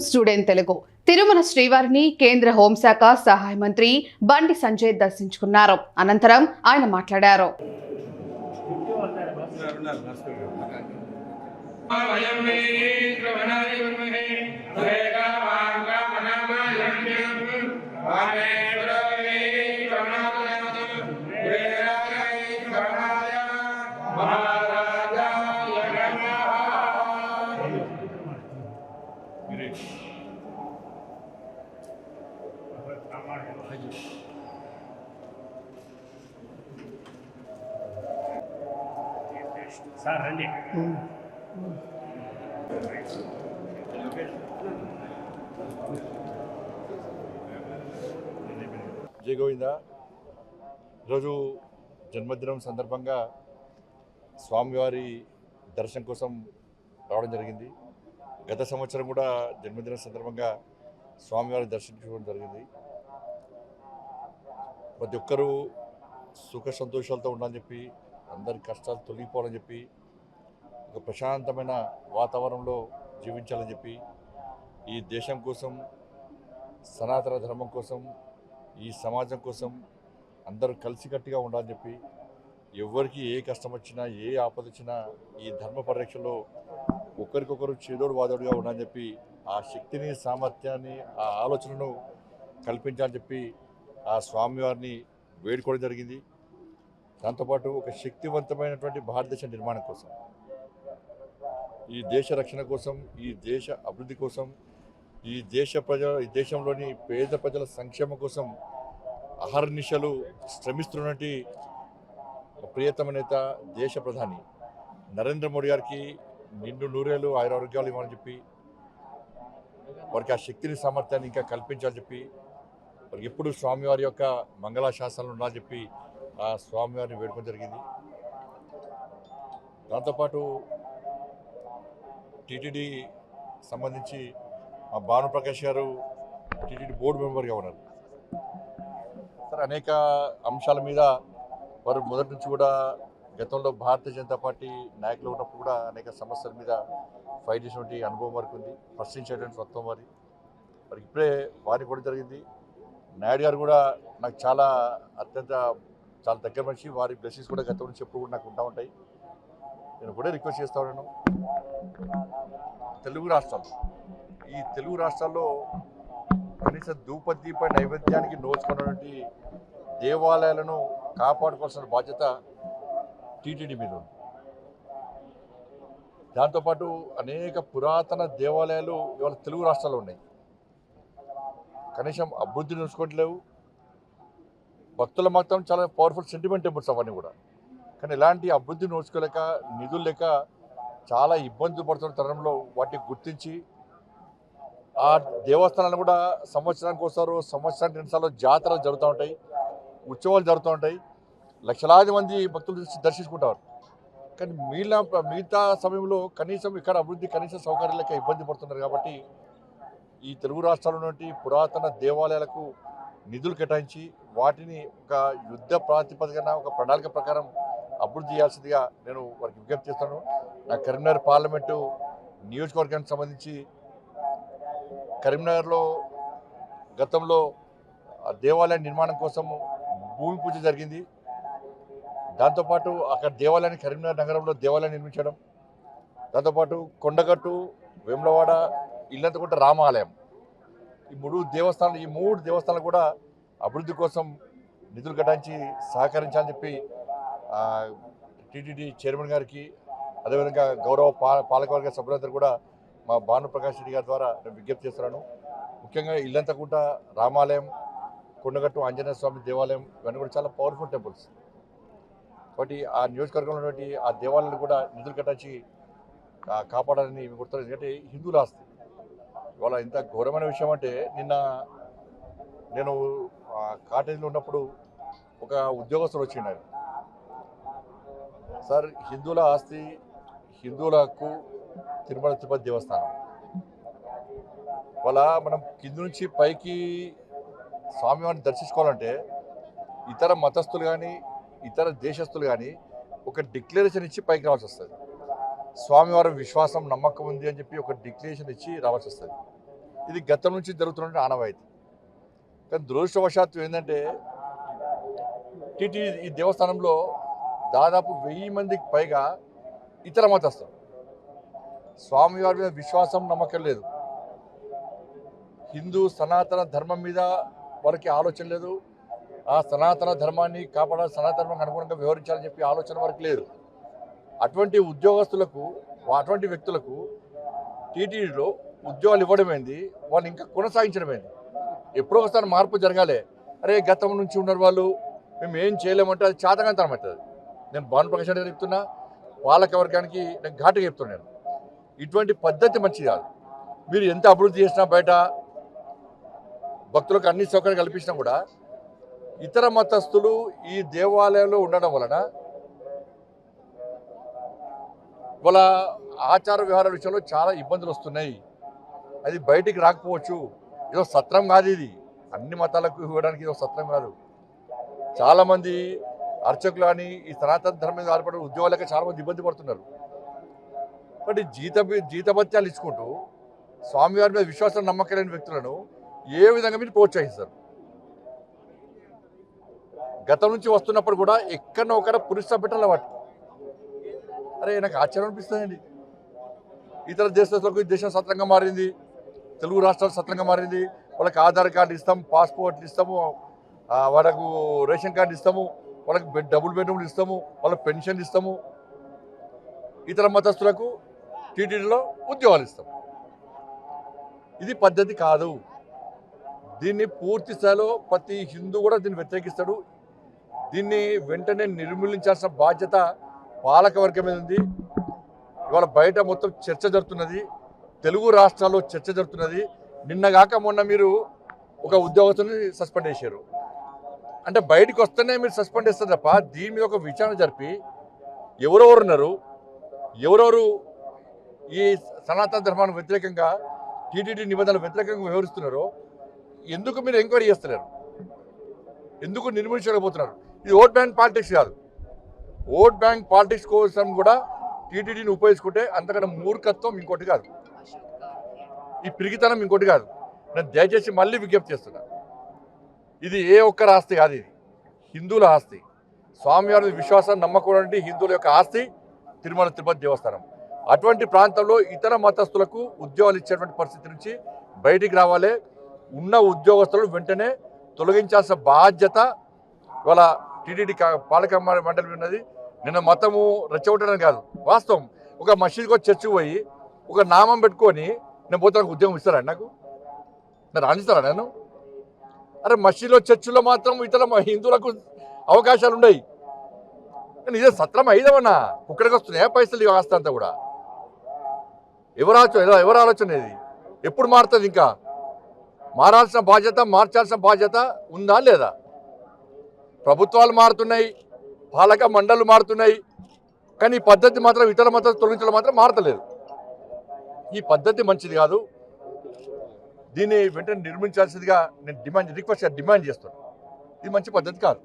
Student Telugu. Tirumala శ్రీవారిని కేంద్ర హోంశాఖ సహాయ మంత్రి బండి సంజయ్ దర్శించుకున్నారు. అనంతరం ఆయన మాట్లాడారు. వయం సార్ రండి జై గోవింద ఈరోజు జన్మదినం సందర్భంగా స్వామివారి దర్శనం కోసం రావడం జరిగింది. గత సంవత్సరం కూడా జన్మదినం సందర్భంగా స్వామివారి దర్శించుకోవడం జరిగింది. ప్రతి ఒక్కరూ సుఖ సంతోషాలతో ఉండాలని చెప్పి అందరి కష్టాలు తొలగిపోవాలని చెప్పి ఒక ప్రశాంతమైన వాతావరణంలో జీవించాలని చెప్పి ఈ దేశం కోసం సనాతన ధర్మం కోసం ఈ సమాజం కోసం అందరూ కలిసికట్టుగా ఉండాలని చెప్పి ఎవరికి ఏ కష్టం వచ్చినా ఏ ఆపద వచ్చినా ఈ ధర్మ పరిరక్షణలో ఒకరికొకరు చేదోడు వాదోడుగా ఉండాలని చెప్పి ఆ శక్తిని సామర్థ్యాన్ని ఆ ఆలోచనను కల్పించాలని చెప్పి ఆ స్వామివారిని వేడుకోవడం జరిగింది. దాంతోపాటు ఒక శక్తివంతమైనటువంటి భారతదేశ నిర్మాణం కోసం ఈ దేశ రక్షణ కోసం ఈ దేశ అభివృద్ధి కోసం ఈ దేశ ప్రజల ఈ దేశంలోని పేద ప్రజల సంక్షేమం కోసం అహర్నిశలు శ్రమిస్తున్నటువంటి ప్రియతమ నేత దేశ ప్రధాని నరేంద్ర మోడీ గారికి నిండు నూరేళ్ళు ఆయురారోగ్యాలు ఇవ్వాలని చెప్పి వారికి ఆ శక్తిని సామర్థ్యాన్ని ఇంకా కల్పించాలని చెప్పి ఎప్పుడు స్వామివారి యొక్క మంగళాశాసనాలు ఉండాలని చెప్పి ఆ స్వామివారిని వేడుకోవడం జరిగింది. దాంతోపాటు టీటీడీ సంబంధించి మా భానుప్రకాష్ గారు టీటీడీ బోర్డు మెంబర్గా ఉన్నారు. సార్ అనేక అంశాల మీద వారు మొదటి నుంచి కూడా గతంలో భారతీయ జనతా పార్టీ నాయకులు ఉన్నప్పుడు కూడా అనేక సమస్యల మీద ఫైట్ చేసినటువంటి అనుభవం వారికి ఉంది. ప్రశ్నించేటువంటి స్వత్వం వారి. వారికి ఇప్పుడే వారిని కూడా జరిగింది. నాయుడు గారు కూడా నాకు చాలా అత్యంత చాలా దగ్గర మనిషి. వారి బ్లెస్సింగ్స్ కూడా గతం నుంచి ఎప్పుడు కూడా నాకు ఉంటా ఉంటాయి. నేను కూడా రిక్వెస్ట్ చేస్తా ఉన్నాను. తెలుగు రాష్ట్రాలు. ఈ తెలుగు రాష్ట్రాల్లో కనీసం ధూపదీప నైవేద్యానికి నోచుకున్నటువంటి దేవాలయాలను కాపాడుకోవాల్సిన బాధ్యత టీటీడీ మీద ఉంది. దాంతోపాటు అనేక పురాతన దేవాలయాలు ఇవాళ తెలుగు రాష్ట్రాల్లో ఉన్నాయి. కనీసం అభివృద్ధి ఉంచుకోవట్లేవు. భక్తుల మాత్రం చాలా పవర్ఫుల్ సెంటిమెంట్ టెంపుల్స్ అవన్నీ కూడా. కానీ ఎలాంటి అభివృద్ధి నోచుకోలేక నిధులు లేక చాలా ఇబ్బందులు పడుతున్న తరంలో వాటిని గుర్తించి ఆ దేవస్థానాలు కూడా సంవత్సరానికి ఒకసారి సంవత్సరానికి రెండుసార్లు జాతరలు జరుగుతూ ఉంటాయి ఉత్సవాలు జరుగుతూ ఉంటాయి. లక్షలాది మంది భక్తులు దర్శించుకుంటారు. కానీ మిగిలిన మిగతా సమయంలో కనీసం ఇక్కడ అభివృద్ధి కనీస సౌకర్యాలు ఇబ్బంది పడుతున్నారు కాబట్టి ఈ తెలుగు రాష్ట్రాల్లో ఉన్నటువంటి పురాతన దేవాలయాలకు నిధులు కేటాయించి వాటిని ఒక యుద్ధ ప్రాతిపదికన ఒక ప్రణాళిక ప్రకారం అభివృద్ధి చేయాల్సిందిగా నేను వారికి విజ్ఞప్తి చేస్తాను. నా కరీంనగర్ పార్లమెంటు నియోజకవర్గానికి సంబంధించి కరీంనగర్లో గతంలో ఆ దేవాలయ నిర్మాణం కోసం భూమి పూజ జరిగింది. దాంతోపాటు అక్కడ దేవాలయాన్ని కరీంనగర్ నగరంలో దేవాలయం నిర్మించడం. దాంతోపాటు కొండగట్టు వేములవాడ ఇల్లంతకుంట రామాలయం. ఈ మూడు దేవస్థానాలు ఈ మూడు దేవస్థానాలు కూడా అభివృద్ధి కోసం నిధులు కేటాయించి సహకరించాలని చెప్పి టీటీడీ చైర్మన్ గారికి అదేవిధంగా గౌరవ పా పాలకవర్గ సభ్యులందరూ కూడా మా భానుప్రకాష్ రెడ్డి గారి ద్వారా నేను విజ్ఞప్తి చేస్తున్నాను. ముఖ్యంగా ఇల్లంతకుంట రామాలయం కొండగట్టు ఆంజనేయ స్వామి దేవాలయం ఇవన్నీ కూడా చాలా పవర్ఫుల్ టెంపుల్స్ కాబట్టి ఆ నియోజకవర్గంలో ఉన్నటువంటి ఆ దేవాలయాలు కూడా నిధులు కట్టించి కాపాడాలని గుర్తున్నారు ఎందుకంటే హిందువుల ఆస్తి. ఇవాళ ఇంత ఘోరమైన విషయం అంటే నిన్న నేను కాటేజీలో ఉన్నప్పుడు ఒక ఉద్యోగస్తుడు వచ్చిండు. ఆయన సార్ హిందువుల ఆస్తి హిందువుల హక్కు తిరుమల తిరుపతి దేవస్థానం. వాళ్ళ మనం కింద నుంచి పైకి స్వామివారిని దర్శించుకోవాలంటే ఇతర మతస్థులు కానీ ఇతర దేశస్తులు కానీ ఒక డిక్లరేషన్ ఇచ్చి పైకి రావాల్సి వస్తుంది. స్వామివారి విశ్వాసం నమ్మకం ఉంది అని చెప్పి ఒక డిక్లరేషన్ ఇచ్చి రావాల్సి వస్తుంది ఇది గతం నుంచి జరుగుతున్న ఆనవాయితీ. కానీ దురదృష్టవశాత్తు ఏంటంటే టీటీ ఈ దేవస్థానంలో దాదాపు వెయ్యి మందికి పైగా ఇతర మతస్థులు. స్వామివారి మీద విశ్వాసం నమ్మకం లేదు. హిందూ సనాతన ధర్మం మీద వారికి ఆలోచన లేదు. ఆ సనాతన ధర్మాన్ని కాపాడాలి సనాతన ధర్మానికి అనుగుణంగా వ్యవహరించాలని చెప్పి ఆలోచన వారికి లేదు. అటువంటి ఉద్యోగస్తులకు అటువంటి వ్యక్తులకు టీటీడీలో ఉద్యోగాలు ఇవ్వడమేంది. వాళ్ళు ఇంకా కొనసాగించడమేంది. ఎప్పుడో ఒకసారి మార్పు జరగాలి. అరే గతం నుంచి ఉన్నారు వాళ్ళు. మేము ఏం చేయలేమంటే అది చాతకంతనం అవుతుంది. నేను భాను ప్రకాష్ గారు చెప్తున్నా పాలక వర్గానికి నేను ఘాటుగా చెప్తున్నాను ఇటువంటి పద్ధతి మంచిది కాదు. మీరు ఎంత అభివృద్ధి చేసినా బయట భక్తులకు అన్ని సౌకర్యాలు కల్పించినా కూడా ఇతర మతస్థులు ఈ దేవాలయంలో ఉండడం వలన వాళ్ళ ఆచార వ్యవహారాల విషయంలో చాలా ఇబ్బందులు వస్తున్నాయి. అది బయటికి రాకపోవచ్చు. ఏదో సత్రం కాదు ఇది. అన్ని మతాలకు ఇవ్వడానికి ఏదో సత్రం కాదు. చాలామంది అర్చకులు అని ఈ సనాతన ధర్మం మీద ఆధారపడి ఉద్యోగాలకే చాలామంది ఇబ్బంది పడుతున్నారు. బట్ ఈ జీత జీతభత్యాలు ఇచ్చుకుంటూ స్వామివారి మీద విశ్వాసం నమ్మకం లేని వ్యక్తులను ఏ విధంగా మీరు ప్రోత్సహిస్తారు? గతం నుంచి వస్తున్నప్పుడు కూడా ఎక్కడో ఒకడ పురుష బిడ్డలు వాటి అరే నాకు ఆశ్చర్యం అనిపిస్తుందండి. ఇతర దేశాలకు దేశం సత్రంగా మారింది. తెలుగు రాష్ట్రాలు సత్రంగా మారింది. వాళ్ళకి ఆధార్ కార్డు ఇస్తాం పాస్పోర్ట్లు ఇస్తాము వాళ్ళకు రేషన్ కార్డు ఇస్తాము వాళ్ళకి బెడ్ డబుల్ బెడ్రూమ్లు ఇస్తాము వాళ్ళకి పెన్షన్ ఇస్తాము. ఇతర మతస్థులకు టీటీడీలో ఉద్యోగాలు ఇస్తాం. ఇది పద్ధతి కాదు. దీన్ని పూర్తి స్థాయిలో ప్రతి హిందూ కూడా దీన్ని వ్యతిరేకిస్తాడు. దీన్ని వెంటనే నిర్మూలించాల్సిన బాధ్యత పాలకవర్గం మీద ఉంది. ఇవాళ బయట మొత్తం చర్చ జరుగుతున్నది. తెలుగు రాష్ట్రాల్లో చర్చ జరుగుతున్నది. నిన్నగాక మొన్న మీరు ఒక ఉద్యోగస్తుని సస్పెండ్ చేశారు. అంటే బయటకు వస్తేనే మీరు సస్పెండ్ చేస్తారు తప్ప దీని మీద ఒక విచారణ జరిపి ఎవరెవరు ఉన్నారు? ఎవరెవరు ఈ సనాతన ధర్మానికి వ్యతిరేకంగా టీటీడీ నిబంధనలు వ్యతిరేకంగా వివరిస్తున్నారో ఎందుకు మీరు ఎంక్వైరీ చేస్తున్నారు ఎందుకు నిర్మించలేకపోతున్నారు ఇది ఓట్ బ్యాంక్ పాలిటిక్స్ కాదు. ఓట్ బ్యాంక్ పాలిటిక్స్ కోసం కూడా టీటీడీని ఉపయోగించుకుంటే అంతకన్నా మూర్ఖత్వం ఇంకోటి కాదు. ఈ పిరిగితనం ఇంకోటి కాదు. నేను దయచేసి మళ్ళీ విజ్ఞప్తి చేస్తున్నా. ఇది ఏ ఒక్కరి ఆస్తి కాదు ఇది. హిందువుల ఆస్తి. స్వామివారి మీద విశ్వాసం నమ్మకం హిందువుల యొక్క ఆస్తి తిరుమల తిరుపతి దేవస్థానం. అటువంటి ప్రాంతంలో ఇతర మతస్థులకు ఉద్యోగాలు ఇచ్చేటువంటి పరిస్థితి నుంచి బయటికి రావాలి. ఉన్న ఉద్యోగస్తులను వెంటనే తొలగించాల్సిన బాధ్యత ఇవాళ టీటీడీ పాలక మండలి ఉన్నది. నిన్న మతము రెచ్చగొట్టడం కాదు. వాస్తవం. ఒక మసీద్కి వచ్చి చర్చికి పోయి ఒక నామం పెట్టుకొని నేను పోతే నాకు ఉద్యోగం ఇస్తారా నాకు? నేను రాణిస్తారా నేను? అరే మసీద్లో చర్చిలో మాత్రం ఇతర హిందువులకు అవకాశాలు ఉన్నాయి కానీ ఇదే సత్రం అయిదామన్నా ఇక్కడికి వస్తున్నాయా పైసలు ఈ ఆస్తి అంతా కూడా? ఎవరు ఆలోచన ఎవరు ఆలోచన ఇది? ఎప్పుడు మారుతుంది ఇంకా? మారాల్సిన బాధ్యత మార్చాల్సిన బాధ్యత ఉందా లేదా? ప్రభుత్వాలు మారుతున్నాయి పాలక మండళ్ళు మారుతున్నాయి కానీ ఈ పద్ధతి మాత్రం ఇతర మత తొలగించడం మాత్రం మారతలేదు. ఈ పద్ధతి మంచిది కాదు. దీన్ని వెంటనే నిర్మించాల్సిందిగా నేను డిమాండ్ రిక్వెస్ట్ డిమాండ్ చేస్తాను ఇది మంచి పద్ధతి కాదు.